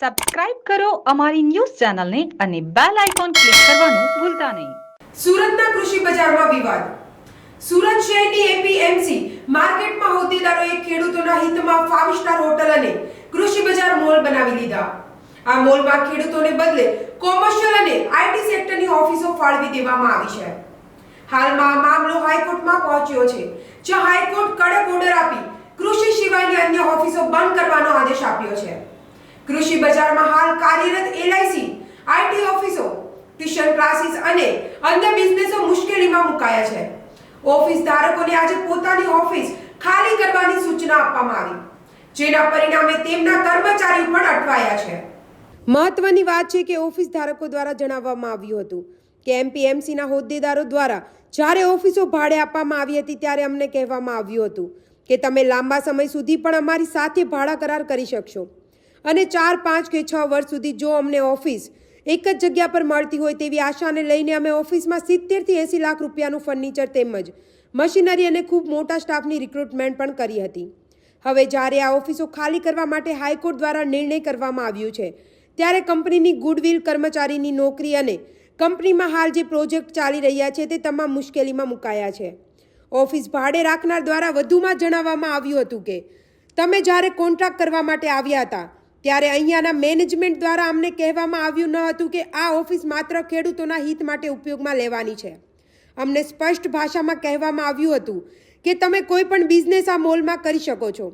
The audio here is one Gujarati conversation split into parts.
સબસ્ક્રાઇબ કરો અમારી ન્યૂઝ ચેનલને અને બેલ આઇકોન ક્લિક કરવાનું ભૂલતા નહીં. સુરતના કૃષિ બજારમાં વિવાદ. સુરત શહેરની એપીએમસી માર્કેટમાં હોદ્દેદારોએ ખેડૂતોના હિતમાં ફાઇવ સ્ટાર હોટલ અને કૃષિ બજાર મોલ બનાવી દીધા આ મોલમાં ખેડૂતોને બદલે કોમર્શિયલ અને આઈટી સેક્ટરની ઓફિસો ફાળવી દેવામાં આવી છે. હાલમાં મામલો હાઈકોર્ટમાં પહોંચ્યો છે, જ્યાં હાઈકોર્ટ કડક ઓર્ડર આપી કૃષિ સિવાયની અન્ય ઓફિસો બંધ કરવાનો આદેશ આપ્યો છે. કૃષિ બજારમાં હાલ કાર્યરત એલઆઈસી આઈટી ઓફિસો, ટ્યુશન ક્લાસીસ અને અન્ય બિઝનેસો મુશ્કેલીમાં મુકાયા છે. ઓફિસ ધારકોને આજે પોતાની ઓફિસ ખાલી કરવાની સૂચના આપવામાં આવી, જેના પરિણામે તેમના કર્મચારીઓ પણ અટવાયા છે. મહત્વની વાત છે કે ઓફિસ ધારકો દ્વારા જણાવવામાં આવ્યું હતું કે એમપીએમસીના હોદ્દેદારો દ્વારા જ્યારે ઓફિસો ભાડે આપવામાં આવી હતી ત્યારે અમને કહેવામાં આવ્યું હતું કે તમે લાંબા સમય સુધી પણ અમારી સાથે ભાડા કરાર કરી શકશો. અને ચાર, પાંચ કે છ વર્ષ સુધી જો અમને ઓફિસ એક જ જગ્યા પર મળતી હોય તેવી આશાને લઈને અમે ઓફિસમાં સિત્તેરથી એંસી લાખ રૂપિયાનું ફર્નિચર તેમજ મશીનરી અને ખૂબ મોટા સ્ટાફની રિક્રુટમેન્ટ પણ કરી હતી. હવે જ્યારે આ ઓફિસો ખાલી કરવા માટે હાઈકોર્ટ દ્વારા નિર્ણય કરવામાં આવ્યું છે, ત્યારે કંપનીની ગુડવિલ કર્મચારીની નોકરી અને કંપનીમાં હાલ જે પ્રોજેક્ટ ચાલી રહ્યા છે તે તમામ મુશ્કેલીમાં મુકાયા છે. ઓફિસ ભાડે રાખનાર દ્વારા વધુમાં જણાવવામાં આવ્યું હતું કે, તમે જ્યારે કોન્ટ્રાક્ટ કરવા માટે આવ્યા હતા ત્યારે અહીંયાના મેનેજમેન્ટ દ્વારા અમને કહેવામાં આવ્યું ન હતું કે આ ઓફિસ માત્ર ખેડૂતોના હિત માટે ઉપયોગમાં લેવાની છે. અમને સ્પષ્ટ ભાષામાં કહેવામાં આવ્યું હતું કે તમે કોઈ પણ બિઝનેસ આ મોલમાં કરી શકો છો.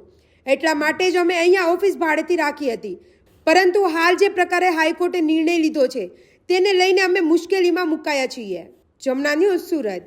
એટલા માટે જ અમે અહીંયા ઓફિસ ભાડેથી રાખી હતી. પરંતુ હાલ જે પ્રકારે હાઈકોર્ટે નિર્ણય લીધો છે, તેને લઈને અમે મુશ્કેલીમાં મુકાયા છીએ. જમના ન્યૂઝ સુરત.